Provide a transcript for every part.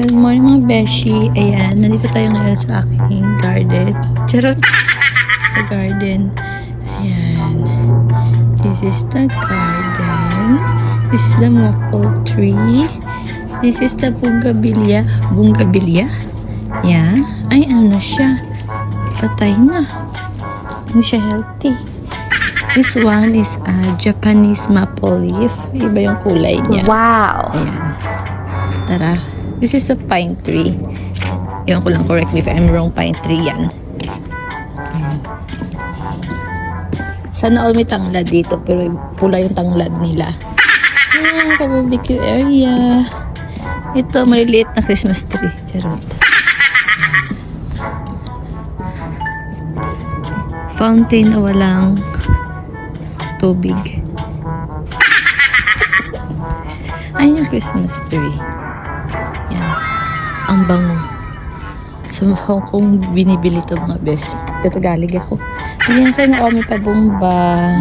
Good morning mga beshi. Ayan, nandito tayo ngayon sa aking garden. Charot! The garden. Ayan. This is the garden. This is the maple tree. This is the bungabilia. Bungabilia? Yeah. Ay, ano na siya? Patay na. Hindi siya healthy. This one is a Japanese maple leaf. Iba yung kulay niya. Wow. Ayan. Tara. This is a pine tree. Ewan ko lang, correct me if I'm wrong, pine tree yan. Ayan. Sana all may tanglad dito, pero pula yung tanglad nila. Ah, barbecue area. Ito, maliliit na Christmas tree. Charot. Fountain na walang tubig. Ay, yung Christmas tree. Yan. Ang bango. Sa Hong Kong, binibili to mga best. Tatagalig ako. Ayan, sana all may pabomba.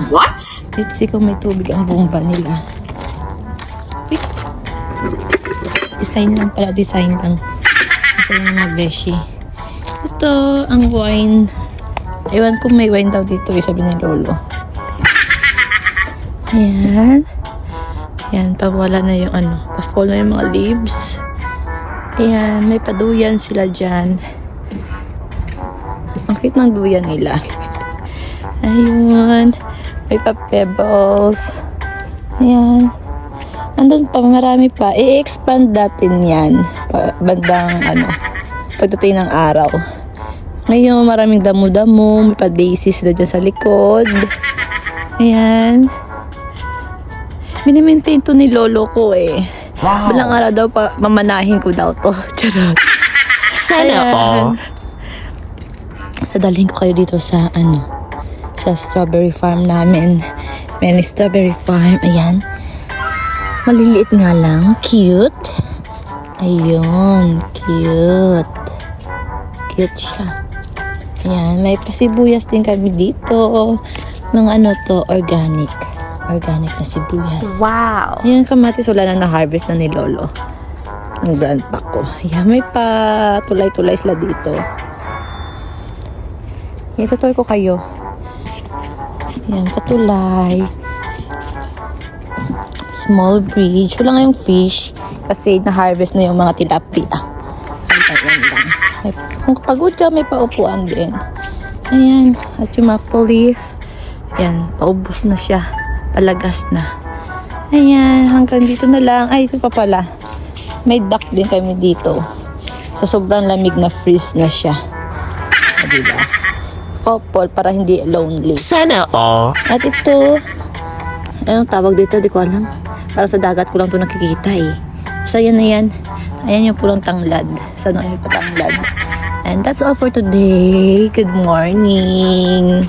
What? Let's see kung may tubig ang bomba nila. Wait. Design lang pala, design lang. Design ng mga beshi. Ito, ang wine. Ewan ko may wine daw dito, eh, sabi ni Lolo. Ayan. Ayan, pawala na yung ano, pa-fall na yung mga leaves. Ayan, may paduyan sila dyan. Ang cute ng duyan nila. Ayun. May pa-pebbles. Ayan. Andun pa, marami pa. I-expand natin yan. Pa- bandang, ano, pagdating ng araw. Ngayon, maraming damo-damo. May pa-daisy sila dyan sa likod. Ayan. Minimaintain to ni lolo ko eh. Wow. Balang araw daw pa, mamanahin ko daw to. Charot. Sana Ayan. all. Dadalhin ko kayo dito sa ano, sa strawberry farm namin. Many strawberry farm. Ayan. Maliliit nga lang. Cute. Ayun. Cute. Cute siya. Ayan. May pasibuyas din kami dito. Mga ano to, organic. Organic na sibuyas. Wow. Ayan, kamatis wala na na-harvest na ni Lolo. Ang grandpa ko. Ayan, may pa tulay-tulay sila dito. Ayan, tutur ko kayo. Ayan, patulay. Small bridge. Wala nga yung fish kasi na-harvest na yung mga tilapia. Ayan lang. May, kung pagod ka, may paupuan din. Ayan, at yung maple leaf. Ayan, paubos na siya. Palagas na. Ayan, hanggang dito na lang. Ay, ito pa pala. May duck din kami dito. Sa sobrang lamig na freeze na siya. O, diba? Couple para hindi lonely. Sana all. At ito, anong tawag dito? Di ko alam. Para sa dagat ko lang ito nakikita eh. Basta yan na yan. Ayan yung pulang tanglad. Sana yung patanglad. And that's all for today. Good morning.